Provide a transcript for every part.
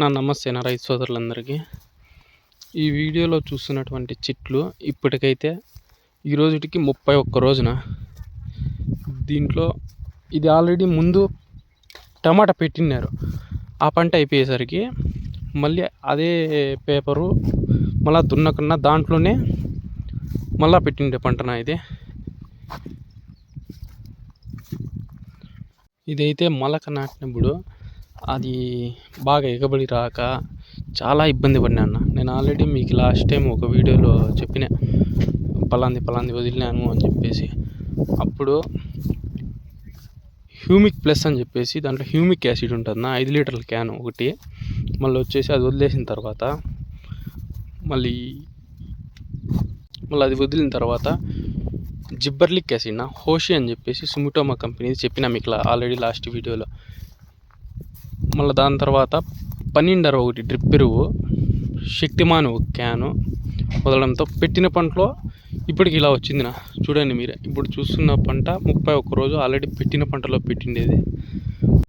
నా నమస్తే నా రైతు సోదరులందరికీ. ఈ వీడియోలో చూస్తున్నటువంటి చెట్లు ఇప్పటికైతే ఈ రోజుటికి ముప్పై ఒక్క రోజున. దీంట్లో ఇది ఆల్రెడీ ముందు టమాటా పెట్టినారు ఆ పంట అయిపోయేసరికి మళ్ళీ అదే పేపరు మళ్ళా దున్నకున్నా దాంట్లోనే మళ్ళా పెట్టిండే పంటన ఇది. ఇదైతే మొలక నాటినప్పుడు అది బాగా ఎగబడి రాక చాలా ఇబ్బంది పడినాను నేను ఆల్రెడీ మీకు లాస్ట్ టైం ఒక వీడియోలో చెప్పిన పలాంది పలాంది వదిలినాను అని చెప్పేసి. అప్పుడు హ్యూమిక్ ప్లస్ అని చెప్పేసి దాంట్లో హ్యూమిక్ యాసిడ్ ఉంటుంది ఐదు లీటర్ల క్యాన్ ఒకటి. మళ్ళీ వచ్చేసి అది వదిలేసిన తర్వాత మళ్ళీ మళ్ళీ అది వదిలిన తర్వాత జిబ్బర్లిక్ యాసిడ్ నా హోషి అని చెప్పేసి సుమిటోమా కంపెనీ చెప్పిన మీకు ఆల్రెడీ లాస్ట్ వీడియోలో. మళ్ళీ దాని తర్వాత పన్నెండర ఒకటి డ్రిప్ ఎరువు శక్తిమాన్ ఒక క్యాను వదలడంతో పెట్టిన పంటలో ఇప్పటికి ఇలా వచ్చింది నా చూడండి మీరే ఇప్పుడు చూస్తున్న పంట ముప్పై ఒక్క రోజు ఆల్రెడీ పెట్టిన పంటలో పెట్టిండేది.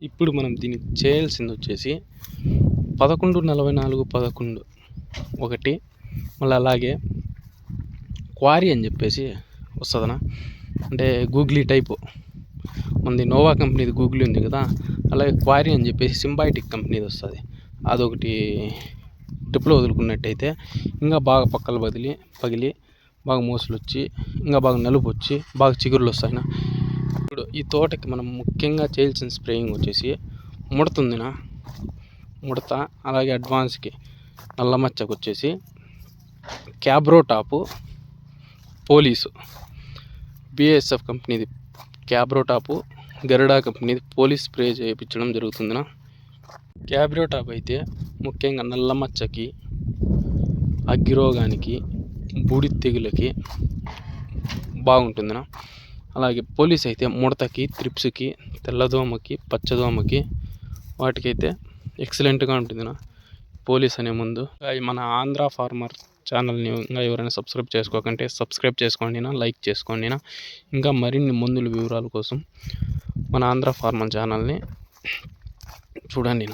ఇప్పుడు మనం దీన్ని చేయాల్సింది వచ్చేసి పదకొండు నలభై నాలుగు పదకొండు ఒకటి మళ్ళీ అలాగే క్వారీ అని చెప్పేసి వస్తుందనా. అంటే గూగ్లీ టైపు. మనది నోవా కంపెనీది గూగుల్ ఉంది కదా అలాగే క్వారీ అని చెప్పేసి సింబాయిటిక్ కంపెనీది వస్తుంది. అదొకటి ట్రిప్లో వదులుకున్నట్టయితే ఇంకా బాగా పక్కలు బదిలి పగిలి బాగా మోసలు వచ్చి ఇంకా బాగా నలుపు వచ్చి బాగా చిగురులు వస్తాయినా ఇప్పుడు ఈ తోటకి మనం ముఖ్యంగా చేయాల్సిన స్ప్రేయింగ్ వచ్చేసి ముడతుందినా ముడత అలాగే అడ్వాన్స్కి నల్ల మచ్చకు వచ్చేసి క్యాబ్రో టాపు పోలీసు. బిఎస్ఎఫ్ కంపెనీది cabrio top Garuda company police spray చేయించడం జరుగుతుందినా. క్యాబ్రియో టాప్ అయితే ముఖ్యంగా నల్ల మచ్చకి అగ్గిరోగానికి బూడి తెగులకి బాగుంటుందినా. అలాగే పోలీస్ అయితే ముడతకి త్రిప్స్కి తెల్లదోమకి పచ్చదోమకి వాటికైతే ఎక్సలెంట్గా ఉంటుందినా. పోలీస్ అనే ముందు. మన ఆంధ్ర ఫార్మర్ ఛానల్ని ఇంకా ఎవరైనా సబ్స్క్రైబ్ చేసుకోకంటే సబ్స్క్రైబ్ చేసుకోండినా లైక్ చేసుకోండినా. ఇంకా మరిన్ని మందుల వివరాల కోసం మన ఆంధ్ర ఫార్మర్ ఛానల్ని చూడండి